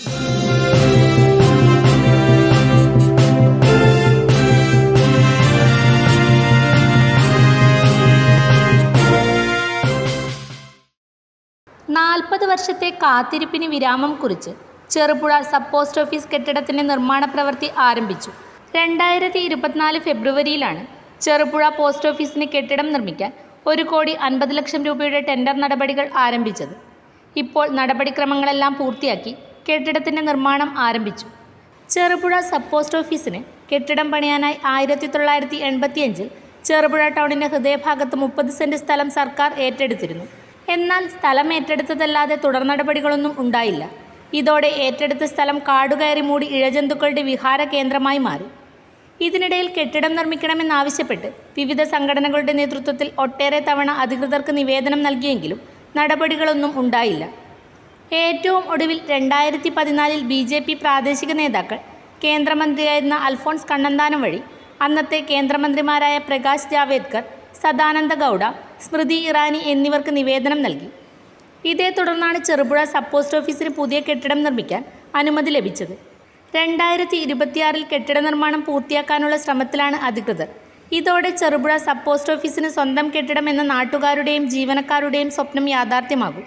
നാൽപ്പത് വർഷത്തെ കാത്തിരിപ്പിന് വിരാമം കുറിച്ച് ചെറുപുഴ സബ് പോസ്റ്റ് ഓഫീസ് കെട്ടിടത്തിന്റെ നിർമ്മാണ പ്രവൃത്തി ആരംഭിച്ചു. രണ്ടായിരത്തി ഇരുപത്തിനാല് ഫെബ്രുവരിയിലാണ് ചെറുപുഴ പോസ്റ്റ് ഓഫീസിന് കെട്ടിടം നിർമ്മിക്കാൻ ഒരു കോടി അൻപത് ലക്ഷം രൂപയുടെ ടെൻഡർ നടപടികൾ ആരംഭിച്ചത്. ഇപ്പോൾ നടപടിക്രമങ്ങളെല്ലാം പൂർത്തിയാക്കി കെട്ടിടത്തിന്റെ നിർമ്മാണം ആരംഭിച്ചു. ചെറുപുഴ സബ് പോസ്റ്റ് ഓഫീസിന് കെട്ടിടം പണിയാനായി ആയിരത്തി തൊള്ളായിരത്തി എൺപത്തിയഞ്ചിൽ ചെറുപുഴ ടൗണിന്റെ ഹൃദയഭാഗത്ത് മുപ്പത് സെന്റ് സ്ഥലം സർക്കാർ ഏറ്റെടുത്തിരുന്നു. എന്നാൽ സ്ഥലം ഏറ്റെടുത്തതല്ലാതെ തുടർ നടപടികളൊന്നും ഉണ്ടായില്ല. ഇതോടെ ഏറ്റെടുത്ത സ്ഥലം കാടുകയറി മൂടി ഇഴജന്തുക്കളുടെ വിഹാര കേന്ദ്രമായി മാറി. ഇതിനിടയിൽ കെട്ടിടം നിർമ്മിക്കണമെന്നാവശ്യപ്പെട്ട് വിവിധ സംഘടനകളുടെ നേതൃത്വത്തിൽ ഒട്ടേറെ തവണ അധികൃതർക്ക് നിവേദനം നൽകിയെങ്കിലും നടപടികളൊന്നും ഉണ്ടായില്ല. ഏറ്റവും ഒടുവിൽ രണ്ടായിരത്തി പതിനാലിൽ ബി ജെ പി പ്രാദേശിക നേതാക്കൾ കേന്ദ്രമന്ത്രിയായിരുന്ന അൽഫോൺസ് കണ്ണന്താനം വഴി അന്നത്തെ കേന്ദ്രമന്ത്രിമാരായ പ്രകാശ് ജാവേദ്കർ സദാനന്ദ ഗൗഡ സ്മൃതി ഇറാനി എന്നിവർക്ക് നിവേദനം നൽകി. ഇതേ തുടർന്നാണ് ചെറുപുഴ സബ് പോസ്റ്റ് ഓഫീസിന് പുതിയ കെട്ടിടം നിർമ്മിക്കാൻ അനുമതി ലഭിച്ചത്. രണ്ടായിരത്തി ഇരുപത്തിയാറിൽ കെട്ടിട നിർമ്മാണം പൂർത്തിയാക്കാനുള്ള ശ്രമത്തിലാണ് അധികൃതർ. ഇതോടെ ചെറുപുഴ സബ് പോസ്റ്റ് ഓഫീസിന് സ്വന്തം കെട്ടിടം എന്ന നാട്ടുകാരുടെയും ജീവനക്കാരുടെയും സ്വപ്നം യാഥാർത്ഥ്യമാകും.